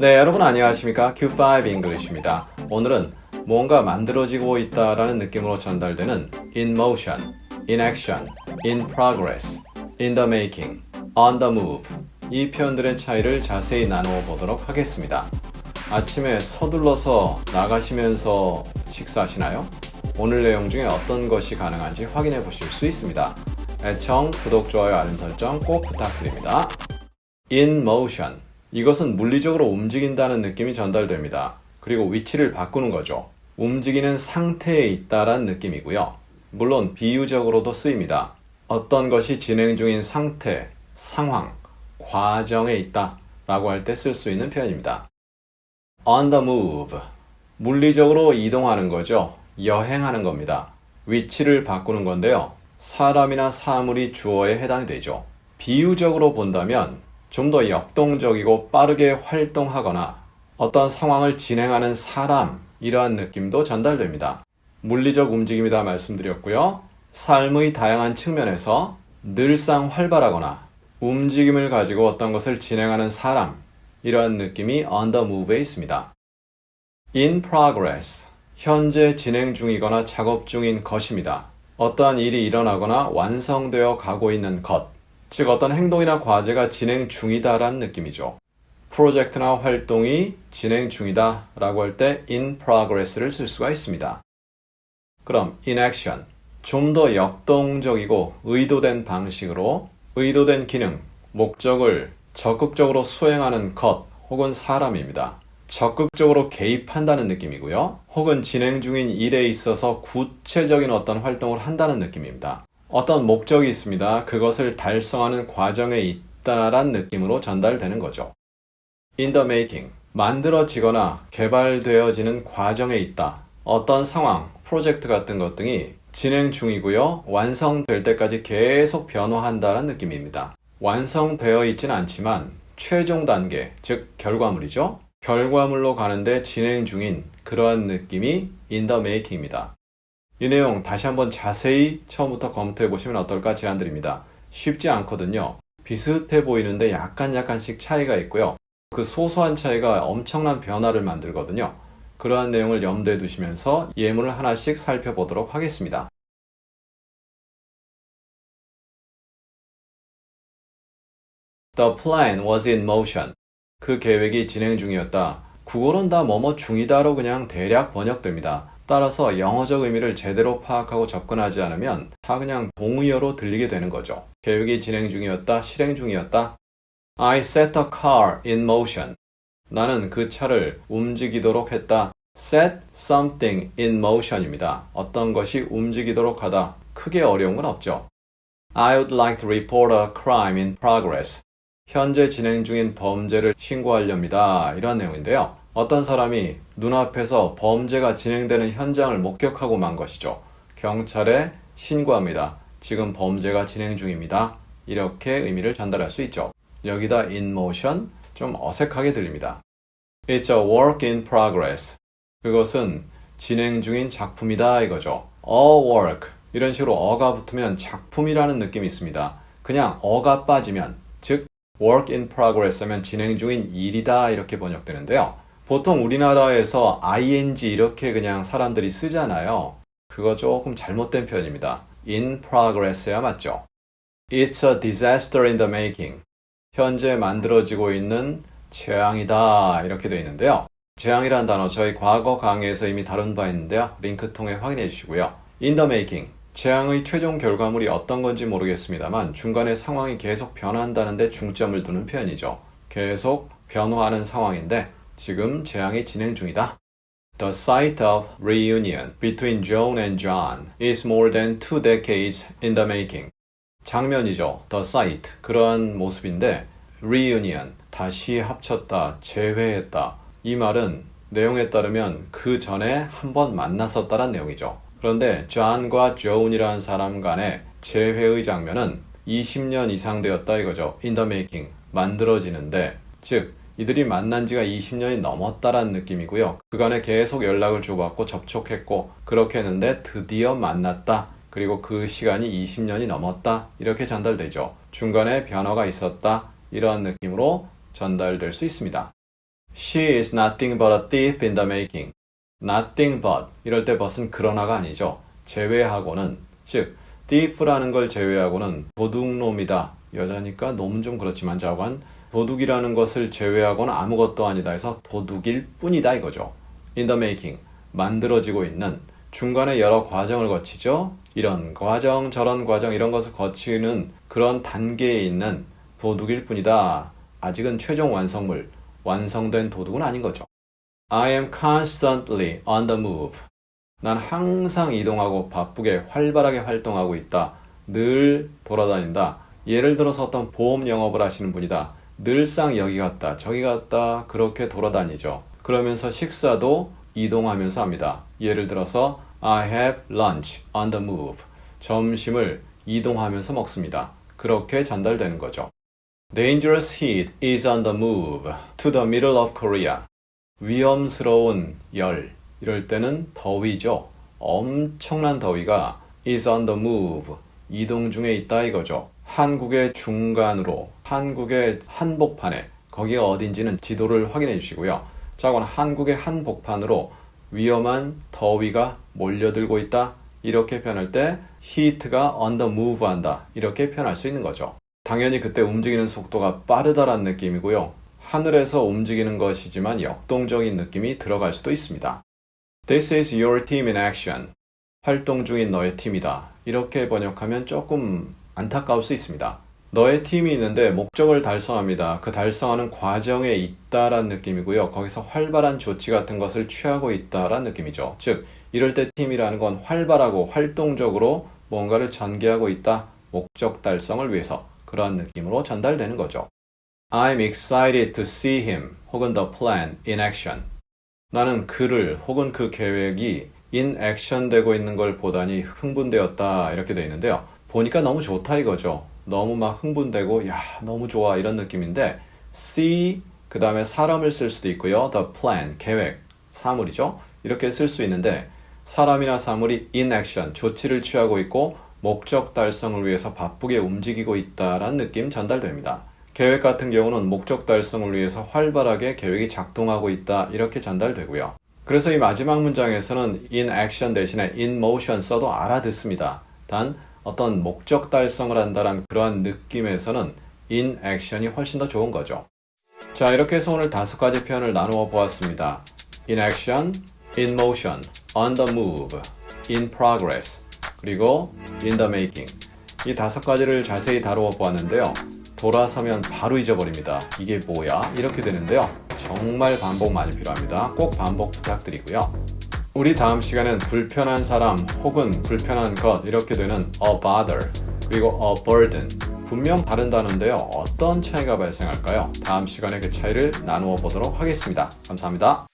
네, 여러분 안녕하십니까? Q5 English입니다. 오늘은 뭔가 만들어지고 있다라는 느낌으로 전달되는 in motion, in action, in progress, in the making, on the move 이 표현들의 차이를 자세히 나누어 보도록 하겠습니다. 아침에 서둘러서 나가시면서 식사하시나요? 오늘 내용 중에 어떤 것이 가능한지 확인해 보실 수 있습니다. 애청, 구독, 좋아요, 알림 설정 꼭 부탁드립니다. in motion. 이것은 물리적으로 움직인다는 느낌이 전달됩니다. 그리고 위치를 바꾸는 거죠. 움직이는 상태에 있다란 느낌이고요. 물론 비유적으로도 쓰입니다. 어떤 것이 진행 중인 상태, 상황, 과정에 있다 라고 할 때 쓸 수 있는 표현입니다. on the move. 물리적으로 이동하는 거죠. 여행하는 겁니다. 위치를 바꾸는 건데요. 사람이나 사물이 주어에 해당이 되죠. 비유적으로 본다면 좀 더 역동적이고 빠르게 활동하거나 어떤 상황을 진행하는 사람, 이러한 느낌도 전달됩니다. 물리적 움직임이다 말씀드렸고요. 삶의 다양한 측면에서 늘상 활발하거나 움직임을 가지고 어떤 것을 진행하는 사람, 이러한 느낌이 on the move에 있습니다. in progress. 현재 진행 중이거나 작업 중인 것입니다. 어떠한 일이 일어나거나 완성되어 가고 있는 것. 즉, 어떤 행동이나 과제가 진행 중이다라는 느낌이죠. 프로젝트나 활동이 진행 중이다 라고 할 때 in progress를 쓸 수가 있습니다. 그럼 in action. 좀 더 역동적이고 의도된 방식으로 의도된 기능, 목적을 적극적으로 수행하는 것 혹은 사람입니다. 적극적으로 개입한다는 느낌이고요. 혹은 진행 중인 일에 있어서 구체적인 어떤 활동을 한다는 느낌입니다. 어떤 목적이 있습니다. 그것을 달성하는 과정에 있다란 느낌으로 전달되는 거죠. in the making. 만들어지거나 개발되어지는 과정에 있다. 어떤 상황, 프로젝트 같은 것 등이 진행 중이고요. 완성될 때까지 계속 변화한다는 느낌입니다. 완성되어 있진 않지만 최종 단계, 즉 결과물이죠. 결과물로 가는데 진행 중인 그러한 느낌이 in the making입니다. 이 내용 다시 한번 자세히 처음부터 검토해 보시면 어떨까 제안드립니다. 쉽지 않거든요. 비슷해 보이는데 약간 약간씩 차이가 있고요. 그 소소한 차이가 엄청난 변화를 만들거든요. 그러한 내용을 염두에 두시면서 예문을 하나씩 살펴보도록 하겠습니다. The plan was. 그 계획이 진행 중이었다. 국어는 다 뭐뭐 중이다로 그냥 대략 번역됩니다. 따라서 영어적 의미를 제대로 파악하고 접근하지 않으면 다 그냥 동의어로 들리게 되는 거죠. 계획이 진행 중이었다, 실행 중이었다. I set the car in motion. 나는 그 차를 움직이도록 했다. set something in motion입니다. 어떤 것이 움직이도록 하다. 크게 어려운 건 없죠. I would like to report a crime in progress. 현재 진행 중인 범죄를 신고하렵니다. 이런 내용인데요. 어떤 사람이 눈앞에서 범죄가 진행되는 현장을 목격하고 만 것이죠. 경찰에 신고합니다. 지금 범죄가 진행 중입니다. 이렇게 의미를 전달할 수 있죠. 여기다 in motion 좀 어색하게 들립니다. It's a work in progress. 그것은 진행 중인 작품이다 이거죠. A work 이런 식으로 어가 붙으면 작품이라는 느낌이 있습니다. 그냥 어가 빠지면 즉 work in progress 하면 진행 중인 일이다 이렇게 번역되는데요. 보통 우리나라에서 ing 이렇게 그냥 사람들이 쓰잖아요. 그거 조금 잘못된 표현입니다. in progress야 맞죠. It's a disaster in the making. 현재 만들어지고 있는 재앙이다 이렇게 되어 있는데요. 재앙이란 단어 저희 과거 강의에서 이미 다룬 바 있는데요. 링크 통해 확인해 주시고요. In the making. 재앙의 최종 결과물이 어떤 건지 모르겠습니다만 중간에 상황이 계속 변한다는데 중점을 두는 표현이죠. 계속 변화하는 상황인데 지금 재앙이 진행 중이다. The site of reunion between Joan and John is more than two decades in the making. 장면이죠. The site. 그러한 모습인데 reunion. 다시 합쳤다. 재회했다. 이 말은 내용에 따르면 그 전에 한 번 만났었다란 내용이죠. 그런데 존과 조운이라는 사람 간의 재회의 장면은 20년 이상 되었다 이거죠. In the making. 만들어지는데 즉 이들이 만난 지가 20년이 넘었다라는 느낌이고요. 그간에 계속 연락을 주고받고 접촉했고 그렇게 했는데 드디어 만났다. 그리고 그 시간이 20년이 넘었다. 이렇게 전달되죠. 중간에 변화가 있었다. 이러한 느낌으로 전달될 수 있습니다. She is nothing but a thief in the making. nothing but 이럴 때 but은 그러나가 아니죠. 제외하고는 즉 thief라는 걸 제외하고는 도둑놈이다. 여자니까 놈은 좀 그렇지만 자관 도둑이라는 것을 제외하고는 아무것도 아니다 해서 도둑일 뿐이다 이거죠. the making 만들어지고 있는 중간에 여러 과정을 거치죠. 이런 과정, 저런 과정, 이런 것을 거치는 그런 단계에 있는 도둑일 뿐이다. 아직은 최종 완성물, 완성된 도둑은 아닌 거죠. I am constantly on the move. 난 항상 이동하고 바쁘게 활발하게 활동하고 있다. 늘 돌아다닌다. 예를 들어서 어떤 보험 영업을 하시는 분이다. 늘상 여기 갔다, 저기 갔다, 그렇게 돌아다니죠. 그러면서 식사도 이동하면서 합니다. 예를 들어서 I have lunch on the move. 점심을 이동하면서 먹습니다. 그렇게 전달되는 거죠. Dangerous heat is on the move to the middle of Korea. 위험스러운 열. 이럴 때는 더위죠. 엄청난 더위가 is on the move. 이동 중에 있다 이거죠. 한국의 중간으로, 한국의 한복판에, 거기가 어딘지는 지도를 확인해 주시고요. 자건 한국의 한복판으로 위험한 더위가 몰려들고 있다. 이렇게 표현할 때 heat가 on the move 한다. 이렇게 표현할 수 있는 거죠. 당연히 그때 움직이는 속도가 빠르다란 느낌이고요. 하늘에서 움직이는 것이지만 역동적인 느낌이 들어갈 수도 있습니다. This is your team in action. 활동 중인 너의 팀이다. 이렇게 번역하면 조금 안타까울 수 있습니다. 너의 팀이 있는데 목적을 달성합니다. 그 달성하는 과정에 있다란 느낌이고요. 거기서 활발한 조치 같은 것을 취하고 있다란 느낌이죠. 즉, 이럴 때 팀이라는 건 활발하고 활동적으로 뭔가를 전개하고 있다. 목적 달성을 위해서 그러한 느낌으로 전달되는 거죠. I'm excited to see him 혹은 the plan in action. 나는 그를 혹은 그 계획이 in action 되고 있는 걸 보다니 흥분되었다 이렇게 돼 있는데요. 보니까 너무 좋다 이거죠. 너무 막 흥분되고 야 너무 좋아 이런 느낌인데 see 그 다음에 사람을 쓸 수도 있고요. the plan 계획 사물이죠. 이렇게 쓸 수 있는데 사람이나 사물이 in action 조치를 취하고 있고 목적 달성을 위해서 바쁘게 움직이고 있다라는 느낌 전달됩니다. 계획 같은 경우는 목적 달성을 위해서 활발하게 계획이 작동하고 있다 이렇게 전달되고요. 그래서 이 마지막 문장에서는 in action 대신에 in motion 써도 알아듣습니다. 단 어떤 목적 달성을 한다는 그러한 느낌에서는 in action이 훨씬 더 좋은 거죠. 자, 이렇게 해서 오늘 다섯 가지 표현을 나누어 보았습니다. in action, in motion, on the move, in progress, 그리고 in the making. 이 다섯 가지를 자세히 다루어 보았는데요. 돌아서면 바로 잊어버립니다. 이게 뭐야? 이렇게 되는데요. 정말 반복 많이 필요합니다. 꼭 반복 부탁드리고요. 우리 다음 시간엔 불편한 사람 혹은 불편한 것 이렇게 되는 a bother 그리고 a burden 분명 다른 단어인데요. 어떤 차이가 발생할까요? 다음 시간에 그 차이를 나누어 보도록 하겠습니다. 감사합니다.